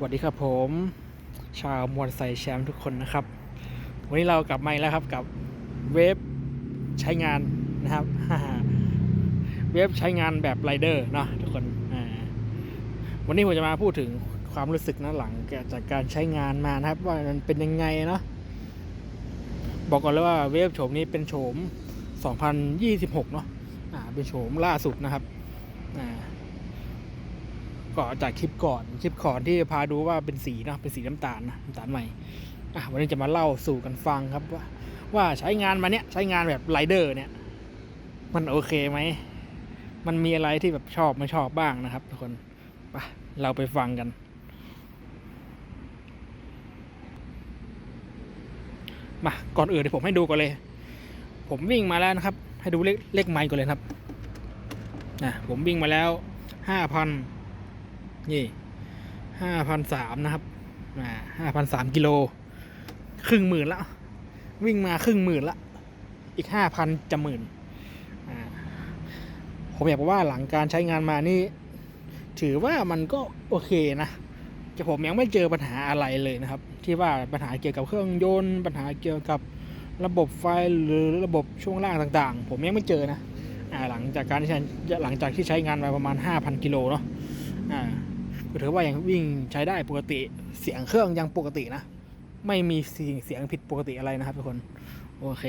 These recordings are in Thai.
สวัสดีครับผม ชาวมวลไซแชมป์ทุกคนนะครับ วันนี้เรากลับมาอีกแล้วครับกับเว็บใช้งานนะครับ เว็บใช้งานแบบไรเดอร์เนาะทุกคนวันนี้ผมจะมาพูดถึงความรู้สึกนะหลังจากการใช้งานมานะครับ ว่ามันเป็นยังไงเนาะบอกก่อนเลยว่าเว็บโฉมนี้เป็นโฉม 2026 เนาะอ่าเป็นโฉมล่าสุดนะครับอ่า ก่อจากคลิปก่อนคลิปก่อนที่พาดูว่าเป็นสีนะเป็นสีน้ำตาลนะน้ำตาลใหม่อะวันนี้จะมาเล่าสู่กันฟังครับว่าว่าใช้งานมาเนี้ยใช้งานแบบไรเดอร์เนี่ยมันโอเคไหมมันมีอะไรที่แบบชอบไม่ชอบบ้างนะครับทุกคนไปเราไปฟังกัน มาก่อนอื่นเดี๋ยวผมให้ดูก่อนเลย ผมวิ่งมาแล้วนะครับ ให้ดูเลขเลขไมล์ก่อนเลยครับนะผมวิ่งมาแล้วห้าพัน นี่ห้าพันสามนะครับอ่าห้าพันสามกิโล ครึ่งหมื่นละวิ่งมาครึ่งหมื่นละ อีกห้าพันจะหมื่นผมอยากบอกว่าหลังการใช้งานมานี่ ถือว่ามันก็โอเคนะแต่ผมยังไม่เจอปัญหาอะไรเลยนะครับ ที่ว่าปัญหาเกี่ยวกับเครื่องยนต์ ปัญหาเกี่ยวกับระบบไฟหรือระบบช่วงล่างต่าง ๆ ผมยังไม่เจอนะอ่าหลังจากการที่ใช้หลังจากที่ใช้งานมาประมาณ 5,000 กิโลเนาะอ่า ก็ถือว่ายังวิ่งใช้ได้ปกติเสียงเครื่องยังปกตินะ ไม่มีเสียงเสียงผิดปกติอะไรนะครับทุกคน โอเค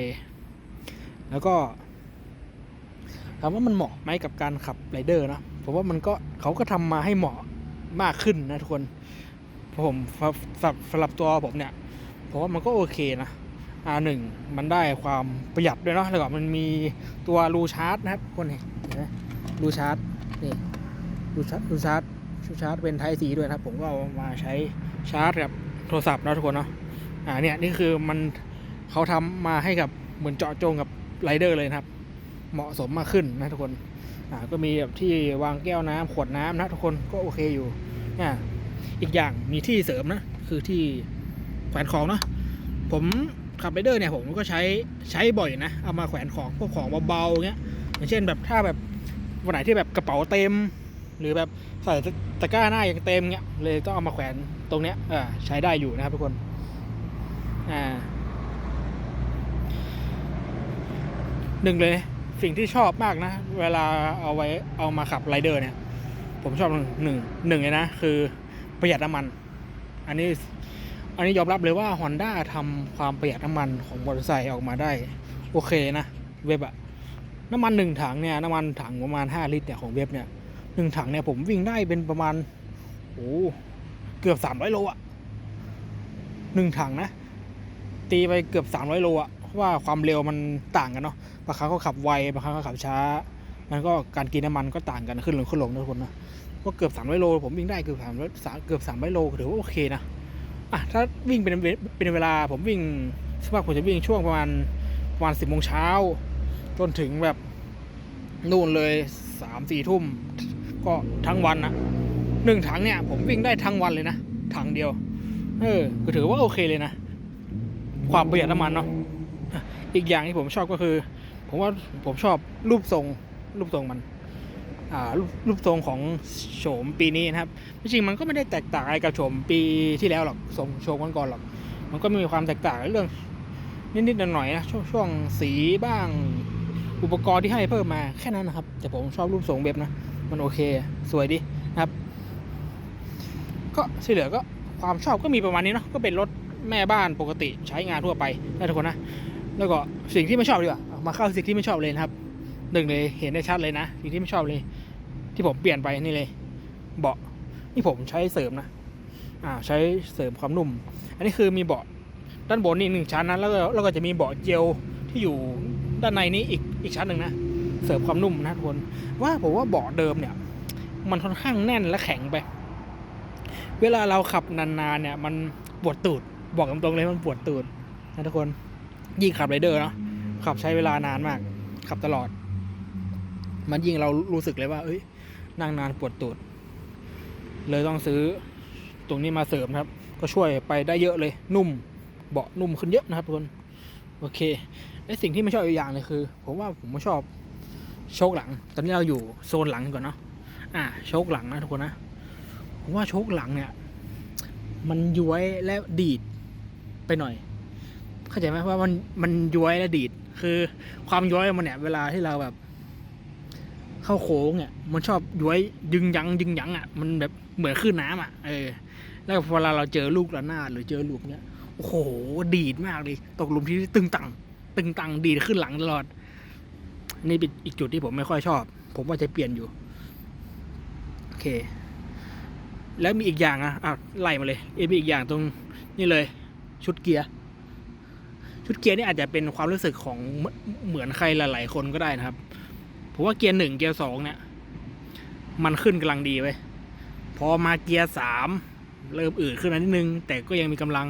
แล้วก็ถามว่ามันเหมาะไหมกับการขับไรเดอร์นะผมว่ามันก็เขาก็ทำมาให้เหมาะมากขึ้นนะทุกคนผมสำหรับสำหรับตัวผมเนี่ยผมว่ามันก็โอเคนะอ่าหนึ่งมันได้ความประหยัดด้วยเนาะแล้วก็มันมีตัวรูชาร์จนะครับทุกคนเห็นไหมรูชาร์จนี่รูชาร์จรูชาร์จ ชาร์จเป็นไทซีด้วยนะครับ ผมก็เอามาใช้ชาร์จกับโทรศัพท์นะทุกคนเนาะอ่าเนี่ยนี่คือมันเขาทำมาให้กับเหมือนเจาะจงกับไรเดอร์เลยนะครับ เหมาะสมมากขึ้นนะทุกคนอ่าก็มีแบบที่วางแก้วน้ำขวดน้ำนะทุกคนก็โอเคอยู่อ่าอีกอย่างมีที่เสริมนะคือที่แขวนของเนาะผมขับไรเดอร์เนี่ยผมก็ใช้ใช้บ่อยนะ เอามาแขวนของพวกของเบาๆเงี้ยอย่างเช่นแบบถ้าแบบวันไหนที่แบบกระเป๋าเต็ม หรือแบบใส่ตะกร้าหน้าอยังเต็มเงี้ยเลยต้องเอามาแขวนตรงเนี้ยอ่าใช้ได้อยู่นะครับทุกคนอ่าหนึ่งเลยสิ่งที่ชอบมากนะ เวลาเอาไว้เอามาขับไรเดอร์เนี่ย ผมชอบหนึ่งหนึ่งหนึ่งเลยนะ คือประหยัดน้ำมัน อันนี้อันนี้ยอมรับเลยว่า Honda ทำความประหยัดน้ำมันของมอเตอร์ไซค์ออกมาได้ โอเคนะ เว็บอะน้ำมันหนึ่งถังเนี่ย น้ำมันถังประมาณ 5 ลิตรเนี่ยของเว็บเนี่ย หนึ่งถังเนี่ยผมวิ่งได้เป็นประมาณโอ้เกือบ300โลอะหนึ่งถังนะ ตีไปเกือบ300โลอะเพราะว่าความเร็วมันต่างกันเนาะบางครั้งก็ขับไวบางครั้งก็ขับช้ามันก็การกินน้ำมันก็ต่างกันขึ้นลงขึ้นลงนะทุกคนนะก็เกือบ300โลผมวิ่งได้เกือบ300เกือบ300โลถือว่าโอเคนะอะถ้าวิ่งเป็นเวเป็นเวลาผมวิ่งสมมติผมจะวิ่งช่วงประมาณประมาณสิบโมงเช้าจนถึงแบบนู่นเลยสามสี่ทุ่ม ก็ทั้งวันนะหนึ่งถังเนี่ย ผมวิ่งได้ทั้งวันเลยนะถังเดียว เออก็ถือว่าโอเคเลยนะ ความประหยัดน้ำมันเนาะอีกอย่างที่ผมชอบก็คือ ผมว่าผมชอบรูปทรงรูปทรงมันอ่ารูปรูปทรงของโฉมปีนี้นะครับจริงมันก็ไม่ได้แตกต่างอะไรกับโฉมปีที่แล้วหรอกทรงโฉมก่อนๆหรอก มันก็มีความแตกต่างในเรื่องนิดๆหน่อยๆนะช่วงช่วงสีบ้างอุปกรณ์ที่ให้เพิ่มมาแค่นั้นนะครับ แต่ผมชอบรูปทรงเว็บนะ มันโอเค สวยดีนะครับ ก็ที่เหลือก็ความชอบก็มีประมาณนี้เนาะก็เป็นรถแม่บ้านปกติใช้งานทั่วไปนะทุกคนนะแล้วก็สิ่งที่ไม่ชอบดีกว่ามาเข้าสิ่งที่ไม่ชอบเลยนะครับหนึ่งเลยเห็นได้ชัดเลยนะสิ่งที่ไม่ชอบเลย ที่ผมเปลี่ยนไปนี่เลย เบาะนี่ผมใช้เสริมนะอ่าใช้เสริมความนุ่ม อันนี้คือมีเบาะด้านบนนี่หนึ่งชั้นนะแล้วก็แล้วก็จะมีเบาะเจลที่อยู่ด้านในนี้อีกอีกชั้นหนึ่งนะ เสริมความนุ่มนะทุกคนว่าผมว่าเบาะเดิมเนี่ย มันค่อนข้างแน่นและแข็งไป เวลาเราขับนานๆเนี่ย มันปวดตูดบอกตรงๆเลยมันปวดตูดนะทุกคนยิ่งขับไรเดอร์เนาะขับใช้เวลานานมาก ขับตลอด มันยิ่งเรารู้สึกเลยว่า เอ้ยนั่งนานปวดตูด เลยต้องซื้อตรงนี้มาเสริมครับ ก็ช่วยไปได้เยอะเลย นุ่มเบาะนุ่มขึ้นเยอะนะครับทุกคน โอเคไอสิ่งที่ไม่ชอบอีกอย่างเลยคือ ผมว่าผมไม่ชอบ โชคหลัง ตอนนี้เราอยู่โซนหลังก่อนเนาะอ่าโชคหลังนะทุกคนนะผมว่าโชคหลังเนี่ย มันย้วยและดีดไปหน่อย เข้าใจไหมว่ามันมันย้วยและดีด คือความย้วยมันเนี่ย เวลาที่เราแบบ เข้าโค้งเนี่ย มันชอบย้วยยึงยั้งยึงยั้งอะมันแบบเหมือนคลื่นน้ำอะเออแล้วเวลาเราเจอลูกระนาดหรือเจอลูกเนี้ยโอ้โหดีดมากเลย ตกหลุมที่ตึงตังตึงตังดีดขึ้นหลังตลอด นี่เป็นอีกจุดที่ผมไม่ค่อยชอบ ผมว่าจะเปลี่ยนอยู่ โอเค แล้วมีอีกอย่างอะอะไล่มาเลยเอมีอีกอย่างตรงนี่เลย ชุดเกียร์ ชุดเกียร์นี่อาจจะเป็นความรู้สึกของเหมือนใครหลาย ๆ คนก็ได้นะครับ ผมว่าเกียร์หนึ่งเกียร์สองเนี่ย มันขึ้นกำลังดีไว้พอมาเกียร์สามเริ่มอืดขึ้นนิดนึง แต่ก็ยังมีกำลัง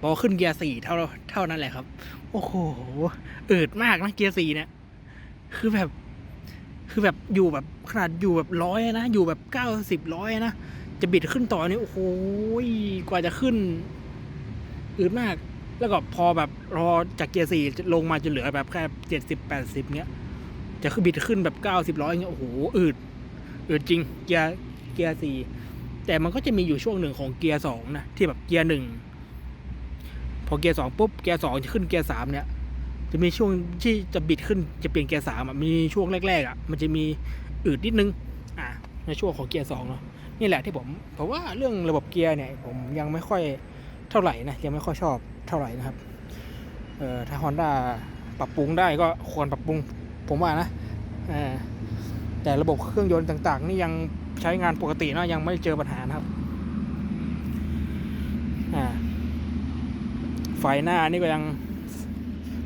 พอขึ้นเกียร์สี่เท่าเท่านั้นแหละครับ โอ้โหอืดมากนะเกียร์สี่เนี่ย คือแบบ คือแบบอยู่แบบขนาดอยู่แบบร้อยนะ อยู่แบบเก้าสิบร้อยนะ จะบิดขึ้นต่อนี่โอ้โหกว่าจะขึ้นอืดมาก แล้วก็พอแบบรอจากเกียร์สี่ลงมาจะเหลือแบบแค่เจ็ดสิบแปดสิบเงี้ย จะขึ้นบิดขึ้นแบบเก้าสิบร้อยเงี้ยโอ้โหอืดอืดจริง เกียร์เกียร์สี่แต่มันก็จะมีอยู่ช่วงหนึ่งของเกียร์สองนะที่แบบเกียร์หนึ่งพอเกียร์สองปุ๊บเกียร์สองจะขึ้นเกียร์สามเนี่ย จะมีช่วงที่จะบิดขึ้นจะเปลี่ยนเกียร์สามอะมีช่วงแรกๆอะมันจะมีอืดนิดนึงอ่าในช่วงของเกียร์สองเนาะนี่แหละที่ผมเพราะว่าเรื่องระบบเกียร์เนี่ยผมยังไม่ค่อยเท่าไหร่นะยังไม่ค่อยชอบเท่าไหร่นะครับเอ่อถ้า Honda ปรับปรุงได้ก็ควรปรับปรุงผมว่านะอแต่ระบบเครื่องยนต์ต่างๆ นี่ยังใช้งานปกตินะยังไม่เจอปัญหานะครับอ่าไฟหน้านี่ก็ยัง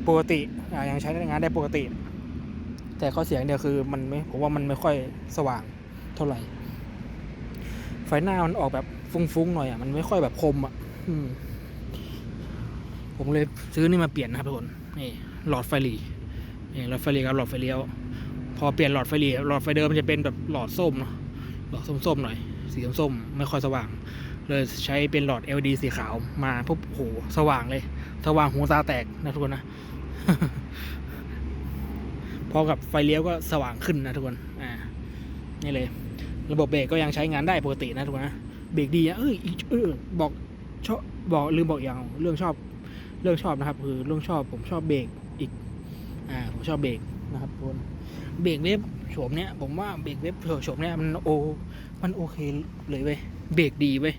ปกติอ่ายังใช้งานได้ปกติ แต่ข้อเสียงเดียวคือมันไม่ผมว่ามันไม่ค่อยสว่างเท่าไหร่ ไฟหน้ามันออกแบบฟุ้งๆหน่อยอะมันไม่ค่อยแบบคมอะผมเลยซื้อนี่มาเปลี่ยนนะครับทุกคนนี่หลอดไฟหลีนี่หลอดไฟหลีกับหลอดไฟเลี้ยว พอเปลี่ยนหลอดไฟหลีหลอดไฟเดิมมันจะเป็นแบบหลอดส้มเนาะหลอดส้มๆหน่อยสีส้มๆไม่ค่อยสว่าง เลยใช้เป็นหลอด LED สีขาวมาปุ๊บโหสว่างเลย สว่างหูตาแตกนะทุกคนนะ พอกับไฟเลี้ยวก็สว่างขึ้นนะทุกคน อ่า นี่เลย ระบบเบรกก็ยังใช้งานได้ปกตินะทุกคนนะ เบรกดีนะเอ้ยอีกเออบอกชอบบอกลืมบอกอย่างเรื่องชอบเรื่องชอบนะครับ คือเรื่องชอบผมชอบเบรกอีก อ่า ผมชอบเบรกนะครับทุกคนเบรกเว็บโฉมเนี้ยผมว่าเบรกเว็บโฉมเนี้ยมันโอ มันโอเคเลยเว้ยเบรกดีเว้ย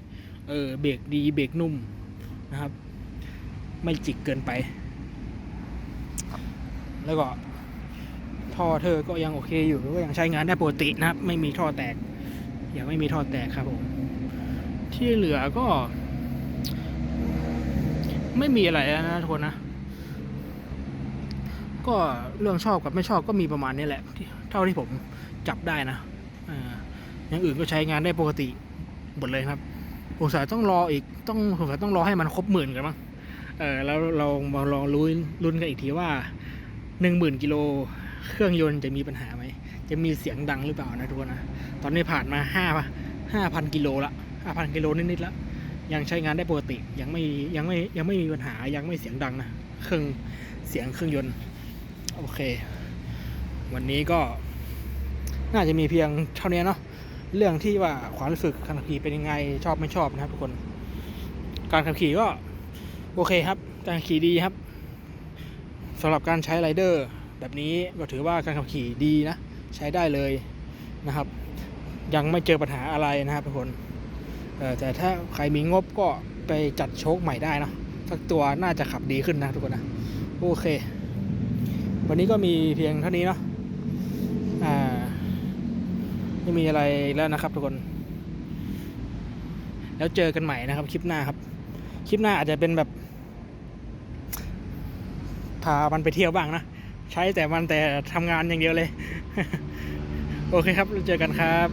เออเบรกดีเบรกนุ่มนะครับ ไม่จิกเกินไป แล้วก็ท่อเธอก็ยังโอเคอยู่ก็ยังใช้งานได้ปกตินะครับ ไม่มีท่อแตก ยังไม่มีท่อแตกครับผมที่เหลือก็ ไม่มีอะไรแล้วนะทุกคนนะ ก็เรื่องชอบกับไม่ชอบก็มีประมาณนี้แหละ เท่าที่ผมจับได้นะอ่าอย่างอื่นก็ใช้งานได้ปกติหมดเลยครับสงสัยต้องรออีกต้องสงสัยต้องรอให้มันครบหมื่นกันมั้งเออแล้วเรามาลองลุ้นลุ้นกันอีกทีว่า หนึ่งหมื่นกิโลเครื่องยนต์จะมีปัญหาไหม จะมีเสียงดังหรือเปล่านะทุกคนนะ ตอนนี้ผ่านมาห้าห้าพันกิโลละห้าพันกิโลนิดๆละ ยังใช้งานได้ปกติ ยังไม่ยังไม่ยังไม่มีปัญหา ยังไม่เสียงดังนะ เครื่องเสียงเครื่องยนต์ โอเค วันนี้ก็ น่าจะมีเพียงเท่านี้เนาะ เรื่องที่ว่าความรู้สึกการขับขี่เป็นยังไง ชอบไม่ชอบนะครับทุกคน การขับขี่ก็ โอเคครับ การขับขี่ดีครับ สำหรับการใช้ไรเดอร์แบบนี้ก็ถือว่าการขับขี่ดีนะใช้ได้เลยนะครับ ยังไม่เจอปัญหาอะไรนะครับทุกคนแต่ถ้าใครมีงบก็ไปจัดโชคใหม่ได้นะสักตัวน่าจะขับดีขึ้นนะทุกคนนะโอเค วันนี้ก็มีเพียงเท่านี้เนาะอ่าไม่มีอะไรแล้วนะครับทุกคน แล้วเจอกันใหม่นะครับคลิปหน้าครับ คลิปหน้าอาจจะเป็นแบบ พามันไปเที่ยวบ้างนะ ใช้แต่มันแต่ทำงานอย่างเดียวเลย โอเคครับเจอกันครับ